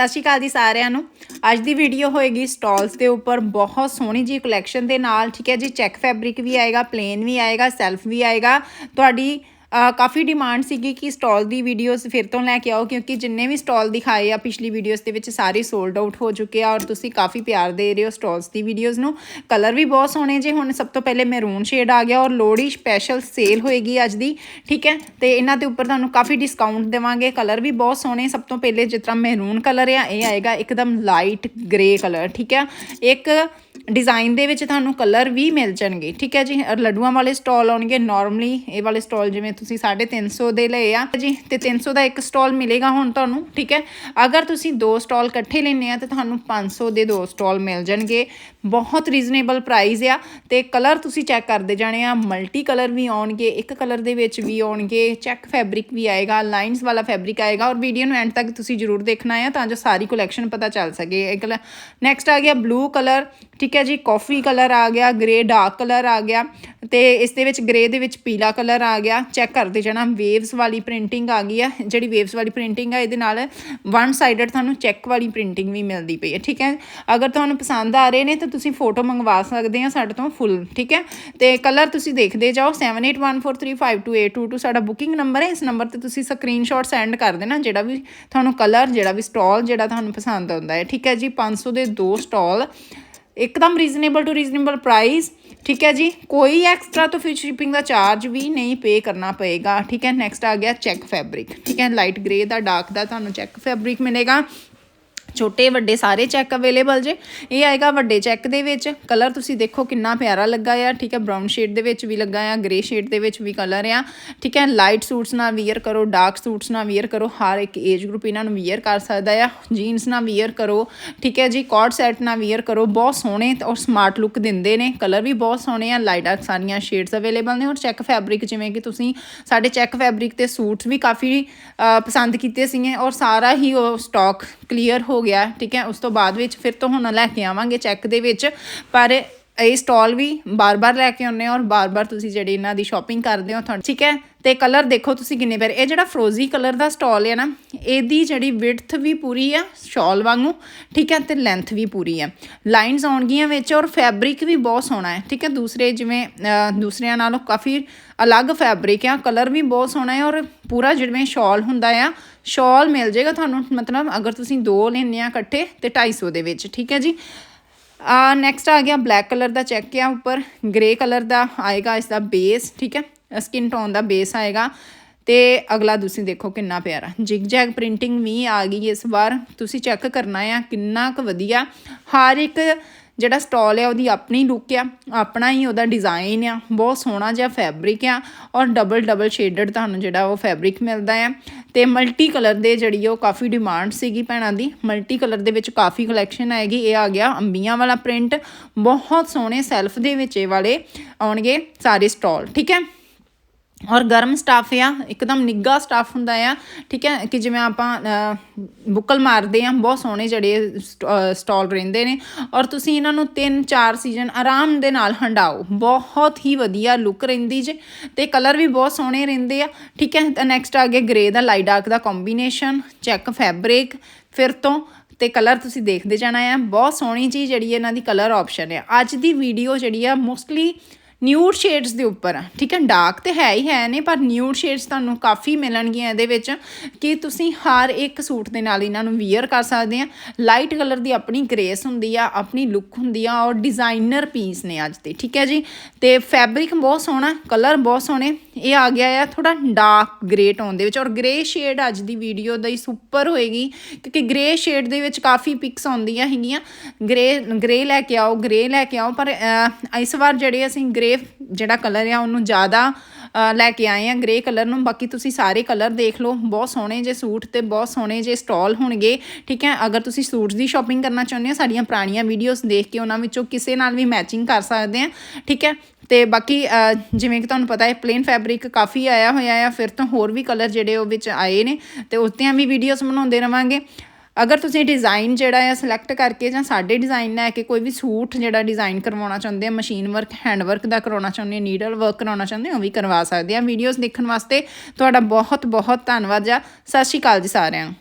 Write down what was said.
ਸਤਿ ਸ਼੍ਰੀ ਅਕਾਲ ਜੀ ਸਾਰਿਆਂ ਨੂੰ। ਅੱਜ ਦੀ ਵੀਡੀਓ ਹੋਏਗੀ ਸਟਾਲਸ ਦੇ ਉੱਪਰ। ਬਹੁਤ ਸੋਹਣੀ ਜੀ ਕਲੈਕਸ਼ਨ ਦੇ ਨਾਲ, ਠੀਕ ਹੈ ਜੀ ਚੈੱਕ ਫੈਬਰਿਕ ਵੀ ਆਏਗਾ ਪਲੇਨ ਵੀ ਆਏਗਾ ਸੈਲਫ ਵੀ ਆਏਗਾ। ਤੁਹਾਡੀ ਕਾਫੀ ਡਿਮਾਂਡ ਸੀਗੀ ਕਿ ਸਟਾਲ ਦੀ ਵੀਡੀਓਜ਼ ਫਿਰ ਤੋਂ ਲੈ ਕੇ ਆਓ, ਕਿਉਂਕਿ ਜਿੰਨੇ ਵੀ ਸਟਾਲ ਦਿਖਾਏ ਆ ਪਿਛਲੀ ਵੀਡੀਓਜ਼ ਦੇ ਵਿੱਚ ਸਾਰੇ ਸੋਲਡ ਆਊਟ ਹੋ ਚੁੱਕੇ ਆ ਔਰ ਤੁਸੀਂ ਕਾਫੀ ਪਿਆਰ ਦੇ ਰਹੇ ਹੋ ਸਟਾਲਸ ਦੀ ਵੀਡੀਓਜ਼ ਨੂੰ। ਕਲਰ ਵੀ ਬਹੁਤ ਸੋਹਣੇ ਜੇ, ਹੁਣ ਸਭ ਤੋਂ ਪਹਿਲੇ ਮੈਰੂਨ ਸ਼ੇਡ ਆ ਗਿਆ ਔਰ ਲੋਹੜੀ ਸਪੈਸ਼ਲ ਸੇਲ ਹੋਏਗੀ ਅੱਜ ਦੀ, ਠੀਕ ਹੈ? ਤੇ ਇਹਨਾਂ ਦੇ ਉੱਪਰ ਤੁਹਾਨੂੰ ਕਾਫੀ ਡਿਸਕਾਊਂਟ ਦੇਵਾਂਗੇ। ਕਲਰ ਵੀ ਬਹੁਤ ਸੋਹਣੇ, ਸਭ ਤੋਂ ਪਹਿਲੇ ਜਿਸ ਤਰ੍ਹਾਂ ਮੈਰੂਨ ਕਲਰ ਆ, ਇਹ ਆਏਗਾ ਇੱਕਦਮ ਲਾਈਟ ਗ੍ਰੇ ਕਲਰ ਠੀਕ ਹੈ? ਇੱਕ ਡਿਜ਼ਾਈਨ ਦੇ ਵਿੱਚ ਤੁਹਾਨੂੰ ਕਲਰ ਵੀ ਮਿਲ ਜਾਣਗੇ। ਠੀਕ ਹੈ ਜੀ? ਲੱਡੂਆਂ ਵਾਲੇ ਸਟਾਲ ਆਉਣਗੇ ਨਾਰਮਲੀ ਇਹ ਵਾਲੇ ਸਟਾਲ ਜਿਵੇਂ ਤੁਸੀਂ 350 ਦੇ ਲਏ ਆ। ਜੀ, ਤੇ 300 ਦਾ ਇੱਕ ਸਟਾਲ ਮਿਲੇਗਾ ਹੁਣ ਤੁਹਾਨੂੰ। ਠੀਕ ਹੈ? ਅਗਰ ਤੁਸੀਂ ਦੋ ਸਟਾਲ ਇਕੱਠੇ ਲੈਣੇ ਆ, ਤਾਂ ਤੁਹਾਨੂੰ 500 ਦੇ ਦੋ ਸਟਾਲ ਮਿਲ ਜਾਣਗੇ। ਬਹੁਤ ਰੀਜ਼ਨੇਬਲ ਪ੍ਰਾਈਸ ਆ। ਤੇ ਕਲਰ ਤੁਸੀਂ ਚੈੱਕ ਕਰਦੇ ਜਾਣੇ ਆ। ਮਲਟੀ ਕਲਰ ਵੀ ਆਉਣਗੇ, ਇੱਕ ਕਲਰ ਦੇ ਵਿੱਚ ਵੀ ਆਉਣਗੇ। ਚੈੱਕ ਫੈਬਰਿਕ ਵੀ ਆਏਗਾ ਲਾਈਨਸ ਵਾਲਾ ਫੈਬਰਿਕ ਆਏਗਾ। ਔਰ ਵੀਡੀਓ ਨੂੰ ਐਂਡ ਤੱਕ ਤੁਸੀਂ ਜ਼ਰੂਰ ਦੇਖਣਾ ਆ, ਤਾਂ ਜੋ ਸਾਰੀ ਕਲੈਕਸ਼ਨ ਪਤਾ ਚੱਲ ਸਕੇ। ਇੱਕ ਨੈਕਸਟ ਆ ਗਿਆ ਬਲੂ ਕਲਰ। ਠੀਕ ਹੈ ਜੀ ਕਾਫੀ ਕਲਰ ਆ ਗਿਆ ਗ੍ਰੇ ਡਾਰਕ ਕਲਰ ਆ ਗਿਆ ਤੇ ਇਸ ਦੇ ਵਿੱਚ ਗ੍ਰੇ ਦੇ ਵਿੱਚ ਪੀਲਾ ਕਲਰ ਆ ਗਿਆ। ਚੈੱਕ ਕਰਦੇ ਜਾਣਾ ਵੇਵਸ ਵਾਲੀ ਪ੍ਰਿੰਟਿੰਗ ਆ ਗਈ ਆ। ਜਿਹੜੀ ਵੇਵਸ ਵਾਲੀ ਪ੍ਰਿੰਟਿੰਗ ਆ, ਇਹਦੇ ਨਾਲ ਵਨ ਸਾਈਡਡ ਤੁਹਾਨੂੰ ਚੈੱਕ ਵਾਲੀ ਪ੍ਰਿੰਟਿੰਗ ਵੀ ਮਿਲਦੀ ਪਈ ਹੈ ਠੀਕ ਹੈ? ਅਗਰ ਤੁਹਾਨੂੰ ਪਸੰਦ ਆ ਰਹੇ ਨੇ ਤਾਂ ਤੁਸੀਂ ਫੋਟੋ ਮੰਗਵਾ ਸਕਦੇ ਆ ਸਾਡੇ ਤੋਂ ਫੁੱਲ ਠੀਕ ਹੈ? ਤੇ ਕਲਰ ਤੁਸੀਂ ਦੇਖਦੇ ਜਾਓ 7814352822 ਸਾਡਾ ਬੁਕਿੰਗ ਨੰਬਰ ਹੈ। ਇਸ ਨੰਬਰ ਤੇ ਤੁਸੀਂ ਸਕਰੀਨਸ਼ਾਟ ਸੈਂਡ ਕਰ ਦੇਣਾ, ਜਿਹੜਾ ਵੀ ਤੁਹਾਨੂੰ ਕਲਰ ਜਿਹੜਾ ਵੀ ਸਟਾਲ ਜਿਹੜਾ ਤੁਹਾਨੂੰ ਪਸੰਦ ਆਉਂਦਾ ਹੈ, ਠੀਕ ਹੈ ਜੀ? 500 ਦੇ ਦੋ ਸਟਾਲ ਇੱਕਦਮ ਰੀਜ਼ਨੇਬਲ ਟੂ ਰੀਜ਼ਨੇਬਲ ਪ੍ਰਾਈਸ ਠੀਕ ਹੈ ਜੀ? ਕੋਈ ਐਕਸਟਰਾ ਤੋਂ ਫਿਰ ਸ਼ਿਪਿੰਗ ਦਾ ਚਾਰਜ ਵੀ ਨਹੀਂ ਪੇ ਕਰਨਾ ਪਏਗਾ। ਠੀਕ ਹੈ ਨੈਕਸਟ ਆ ਗਿਆ ਚੈੱਕ ਫੈਬਰਿਕ ਠੀਕ ਹੈ ਲਾਈਟ ਗ੍ਰੇ ਦਾ ਡਾਰਕ ਦਾ ਤੁਹਾਨੂੰ ਚੈੱਕ ਫੈਬਰਿਕ ਮਿਲੇਗਾ। ਛੋਟੇ ਵੱਡੇ ਸਾਰੇ ਚੈੱਕ ਅਵੇਲੇਬਲ ਜੇ। ਇਹ ਆਏਗਾ ਵੱਡੇ ਚੈੱਕ ਦੇ ਵਿੱਚ। ਕਲਰ ਤੁਸੀਂ ਦੇਖੋ ਕਿੰਨਾ ਪਿਆਰਾ ਲੱਗਾ ਆ। ਠੀਕ ਹੈ ਬ੍ਰਾਊਨ ਸ਼ੇਡ ਦੇ ਵਿੱਚ ਵੀ ਲੱਗਾ ਆ ਗ੍ਰੇ ਸ਼ੇਡ ਦੇ ਵਿੱਚ ਵੀ ਕਲਰ ਆ। ਠੀਕ ਹੈ ਲਾਈਟ ਸੂਟਸ ਨਾਲ ਵੀਅਰ ਕਰੋ ਡਾਰਕ ਸੂਟਸ ਨਾਲ ਵੀਅਰ ਕਰੋ। ਹਰ ਇੱਕ ਏਜ ਗਰੁੱਪ ਇਹਨਾਂ ਨੂੰ ਵੀਅਰ ਕਰ ਸਕਦਾ ਆ। ਜੀਨਸ ਨਾਲ ਵੀਅਰ ਕਰੋ। ਠੀਕ ਹੈ ਜੀ ਕੋਟ ਸੈਟ ਨਾਲ ਵੀਅਰ ਕਰੋ। ਬਹੁਤ ਸੋਹਣੇ ਔਰ ਸਮਾਰਟ ਲੁੱਕ ਦਿੰਦੇ ਨੇ। ਕਲਰ ਵੀ ਬਹੁਤ ਸੋਹਣੇ ਆ। ਲਾਈਟ ਡਾਰਕ ਸਾਰੀਆਂ ਸ਼ੇਡਸ ਅਵੇਲੇਬਲ ਨੇ। ਔਰ ਚੈੱਕ ਫੈਬਰਿਕ ਜਿਵੇਂ ਕਿ ਤੁਸੀਂ ਸਾਡੇ ਚੈੱਕ ਫੈਬਰਿਕ ਤੇ ਸੂਟਸ ਵੀ ਕਾਫੀ ਪਸੰਦ ਕੀਤੇ ਸੀਗੇ। ਔਰ ਸਾਰਾ ਹੀ ਉਹ ਸਟਾਕ ਕਲੀਅਰ ਹੋ ਗਿਆ। ਠੀਕ ਹੈ? ਉਸ ਤੋਂ ਬਾਅਦ ਵਿੱਚ ਫਿਰ ਤੋਂ ਹੁਣ ਲੈ ਕੇ ਆਵਾਂਗੇ ਚੈੱਕ ਦੇ ਵਿੱਚ। ਪਰ ਇਹ ਸਟਾਲ ਵੀ ਬਾਰ-ਬਾਰ ਲੈ ਕੇ ਆਉਂਦੇ ਹੋ ਔਰ ਬਾਰ-ਬਾਰ ਤੁਸੀਂ ਜਿਹੜੀ ਇਹਨਾਂ ਦੀ ਸ਼ਾਪਿੰਗ ਕਰਦੇ ਹੋ ਤੁਹਾਨੂੰ, ਠੀਕ ਹੈ? ਤੇ ਕਲਰ ਦੇਖੋ ਤੁਸੀਂ ਕਿੰਨੇ ਪਿਆਰੇ। ਇਹ ਜਿਹੜਾ ਫਰੋਜ਼ੀ ਕਲਰ ਦਾ ਸਟਾਲ ਹੈ ਨਾ, ਇਹਦੀ ਜਿਹੜੀ ਵਿਡਥ ਵੀ ਪੂਰੀ ਆ ਸ਼ਾਲ ਵਾਂਗੂ, ਠੀਕ ਹੈ? ਤੇ ਲੈਂਥ ਵੀ ਪੂਰੀ ਆ। ਲਾਈਨਸ ਆਉਣਗੀਆਂ ਵਿੱਚ ਔਰ ਫੈਬਰਿਕ ਵੀ ਬਹੁਤ ਸੋਹਣਾ ਹੈ, ਠੀਕ ਹੈ? ਦੂਸਰੇ ਜਿਵੇਂ ਦੂਸਰਿਆਂ ਨਾਲੋਂ ਕਾਫੀ ਅਲੱਗ ਫੈਬਰਿਕ ਆ ਕਲਰ ਵੀ ਬਹੁਤ ਸੋਹਣਾ ਹੈ ਔਰ ਪੂਰਾ ਜਿਵੇਂ ਸ਼ਾਲ ਹੁੰਦਾ ਆ ਸ਼ਾਲ ਮਿਲ ਜਾਏਗਾ ਤੁਹਾਨੂੰ, ਮਤਲਬ ਅਗਰ ਤੁਸੀਂ ਦੋ ਲੈਣੇ ਆ ਇਕੱਠੇ ਤੇ 250 ਦੇ ਵਿੱਚ, ਠੀਕ ਹੈ ਜੀ? ਆ ਨੈਕਸਟ ਆ ਗਿਆ ਬਲੈਕ ਕਲਰ ਦਾ ਚੈੱਕ ਆ ਉੱਪਰ ਗ੍ਰੇ ਕਲਰ ਦਾ ਆਏਗਾ ਇਸ ਦਾ ਬੇਸ ਠੀਕ ਹੈ? ਸਕਿਨ ਟੋਨ ਦਾ ਬੇਸ ਆਏਗਾ ਤੇ ਅਗਲਾ ਤੁਸੀਂ ਦੇਖੋ ਕਿੰਨਾ ਪਿਆਰਾ। ਜਿਗ ਜੈਗ ਪ੍ਰਿੰਟਿੰਗ ਵੀ ਆ ਗਈ ਇਸ ਵਾਰ, ਤੁਸੀਂ ਚੈੱਕ ਕਰਨਾ ਆ, ਕਿੰਨਾ ਕੁ ਵਧੀਆ। ਹਰ ਇੱਕ ਜਿਹੜਾ ਸਟਾਲ ਹੈ ਉਹਦੀ ਆਪਣੀ ਲੁੱਕ ਆ, ਆਪਣਾ ਹੀ ਉਹਦਾ ਡਿਜ਼ਾਈਨ ਆ, ਬਹੁਤ ਸੋਹਣਾ ਜਿਹਾ ਫੈਬਰਿਕ ਆ ਔਰ ਡਬਲ ਡਬਲ ਸ਼ੇਡਡ ਤੁਹਾਨੂੰ ਜਿਹੜਾ ਉਹ ਫੈਬਰਿਕ ਮਿਲਦਾ ਆ। ਤੇ ਮਲਟੀ ਕਲਰ ਦੇ ਜਿਹੜੀ ਉਹ ਕਾਫੀ ਡਿਮਾਂਡ ਸੀਗੀ ਭੈਣਾਂ ਦੀ। ਮਲਟੀ ਕਲਰ ਦੇ ਵਿੱਚ ਕਾਫੀ ਕਲੈਕਸ਼ਨ ਆਏਗੀ ਇਹ ਆ ਗਿਆ ਅੰਬੀਆਂ ਵਾਲਾ ਪ੍ਰਿੰਟ ਬਹੁਤ ਸੋਹਣੇ ਸੈਲਫ ਦੇ ਵਿੱਚ ਇਹ ਵਾਲੇ ਆਉਣਗੇ ਸਾਰੇ ਸਟਾਲ ਠੀਕ ਹੈ? ਔਰ ਗਰਮ ਸਟਾਫ ਆ, ਇੱਕਦਮ ਨਿੱਗਾ ਸਟਾਫ ਹੁੰਦਾ ਆ, ਠੀਕ ਹੈ? ਕਿ ਜਿਵੇਂ ਆਪਾਂ ਬੁੱਕਲ ਮਾਰਦੇ ਆ, ਬਹੁਤ ਸੋਹਣੇ ਜਿਹੜੇ ਸਟਾਲ ਰਹਿੰਦੇ ਨੇ। ਔਰ ਤੁਸੀਂ ਇਹਨਾਂ ਨੂੰ 3-4 ਸੀਜ਼ਨ ਆਰਾਮ ਦੇ ਨਾਲ ਹੰਡਾਓ। ਬਹੁਤ ਹੀ ਵਧੀਆ ਲੁੱਕ ਰਹਿੰਦੀ ਜੇ। ਤੇ ਕਲਰ ਵੀ ਬਹੁਤ ਸੋਹਣੇ ਰਹਿੰਦੇ ਆ। ਠੀਕ ਹੈ? ਤਾਂ ਨੈਕਸਟ ਆ ਗਿਆ ਗ੍ਰੇ ਦਾ ਲਾਈਟ ਡਾਰਕ ਦਾ ਕੰਬੀਨੇਸ਼ਨ ਚੈੱਕ ਫੈਬਰਿਕ ਫਿਰ ਤੋਂ ਤੇ ਕਲਰ ਤੁਸੀਂ ਦੇਖਦੇ ਜਾਣਾ ਆ। ਬਹੁਤ ਸੋਹਣੀ ਚੀਜ਼ ਜਿਹੜੀ ਇਹਨਾਂ ਦੀ ਕਲਰ ਆਪਸ਼ਨ ਹੈ ਅੱਜ ਦੀ ਵੀਡੀਓ ਜਿਹੜੀ ਆ ਮੋਸਟਲੀ ਨਿਊਡ ਸ਼ੇਡਸ ਦੇ ਉੱਪਰ। ਆ ਠੀਕ ਹੈ ਡਾਰਕ ਤੇ ਹੈ ਹੀ ਹੈ ਨੇ, ਪਰ ਨਿਊਡ ਸ਼ੇਡਸ ਤੁਹਾਨੂੰ ਕਾਫੀ ਮਿਲਣਗੀਆਂ ਇਹਦੇ ਵਿੱਚ ਕਿ ਤੁਸੀਂ ਹਰ ਇੱਕ ਸੂਟ ਦੇ ਨਾਲ ਇਹਨਾਂ ਨੂੰ ਵੀਅਰ ਕਰ ਸਕਦੇ ਆ। ਲਾਈਟ ਕਲਰ ਦੀ ਆਪਣੀ ਗ੍ਰੇਸ ਹੁੰਦੀ ਆ, ਆਪਣੀ ਲੁੱਕ ਹੁੰਦੀ ਆ, ਔਰ ਡਿਜ਼ਾਈਨਰ ਪੀਸ ਨੇ ਅੱਜ ਤੇ ਠੀਕ ਹੈ ਜੀ? ਤੇ ਫੈਬਰਿਕ ਬਹੁਤ ਸੋਹਣਾ ਕਲਰ ਬਹੁਤ ਸੋਹਣੇ। ਇਹ ਆ ਗਿਆ ਆ ਥੋੜਾ ਡਾਰਕ ਗ੍ਰੇ ਟੋਨ ਦੇ ਵਿੱਚ, ਔਰ ਗ੍ਰੇ ਸ਼ੇਡ ਅੱਜ ਦੀ ਵੀਡੀਓ ਦਾ ਹੀ ਸੁਪਰ ਹੋਏਗੀ, ਕਿਉਂਕਿ ਗ੍ਰੇ ਸ਼ੇਡ ਦੇ ਵਿੱਚ ਕਾਫੀ ਪਿਕਸ ਆਉਂਦੀਆਂ ਹੈਗੀਆਂ। ਗ੍ਰੇ ਗ੍ਰੇ ਲੈ ਕੇ ਆਓ ਗ੍ਰੇ ਲੈ ਕੇ ਆਓ, ਪਰ ਇਸ ਵਾਰ ਜਿਹੜੇ ਅਸੀਂ ਗ੍ਰੇ ਜਿਹੜਾ ਕਲਰ ਆ, ਉਹਨੂੰ ਜ਼ਿਆਦਾ ਲੈ ਕੇ ਆਏ ਆ ਗ੍ਰੇ ਕਲਰ ਨੂੰ। ਬਾਕੀ ਤੁਸੀਂ ਸਾਰੇ ਕਲਰ ਦੇਖ ਲਓ। ਬਹੁਤ ਸੋਹਣੇ ਜੇ ਸੂਟ ਤੇ ਬਹੁਤ ਸੋਹਣੇ ਜੇ ਸਟਾਲ ਹੋਣਗੇ। ਠੀਕ ਹੈ? ਅਗਰ ਤੁਸੀਂ ਸੂਟਸ ਦੀ ਸ਼ਾਪਿੰਗ ਕਰਨਾ ਚਾਹੁੰਦੇ ਹੋ, ਸਾਡੀਆਂ ਪੁਰਾਣੀਆਂ ਵੀਡੀਓਜ਼ ਦੇਖ ਕੇ ਉਹਨਾਂ ਵਿੱਚੋਂ ਕਿਸੇ ਨਾਲ ਵੀ ਮੈਚਿੰਗ ਕਰ ਸਕਦੇ ਆ। ਠੀਕ ਹੈ? ਤੇ ਬਾਕੀ ਜਿਵੇਂ ਕਿ ਤੁਹਾਨੂੰ ਪਤਾ ਹੈ ਪਲੇਨ ਫੈਬਰਿਕ ਕਾਫੀ ਆਇਆ ਹੋਇਆ ਆ। ਫਿਰ ਤੋਂ ਹੋਰ ਵੀ ਕਲਰ ਜਿਹੜੇ ਉਹ ਵਿੱਚ ਆਏ ਨੇ। ਤੇ ਉਸ ਦੀਆਂ ਵੀ ਵੀਡੀਓਜ਼ ਬਣਾਉਂਦੇ ਰਵਾਂਗੇ। ਅਗਰ ਤੁਸੀਂ ਡਿਜ਼ਾਈਨ ਜਿਹੜਾ ਆ ਸਿਲੈਕਟ ਕਰਕੇ ਜਾਂ ਸਾਡੇ ਡਿਜ਼ਾਈਨ ਲੈ ਕੇ ਕੋਈ ਵੀ ਸੂਟ ਜਿਹੜਾ ਡਿਜ਼ਾਈਨ ਕਰਵਾਉਣਾ ਚਾਹੁੰਦੇ ਆ ਮਸ਼ੀਨ ਵਰਕ ਹੈਂਡ ਵਰਕ ਦਾ ਕਰਾਉਣਾ ਚਾਹੁੰਦੇ ਆ ਨੀਡਲ ਵਰਕ ਕਰਾਉਣਾ ਚਾਹੁੰਦੇ ਹੋ ਉਹ ਵੀ ਕਰਵਾ ਸਕਦੇ ਆ। ਵੀਡੀਓਜ਼ ਦੇਖਣ ਵਾਸਤੇ ਤੁਹਾਡਾ ਬਹੁਤ ਬਹੁਤ ਧੰਨਵਾਦ ਆ। ਸਤਿ ਸ਼੍ਰੀ ਅਕਾਲ ਜੀ ਸਾਰਿਆਂ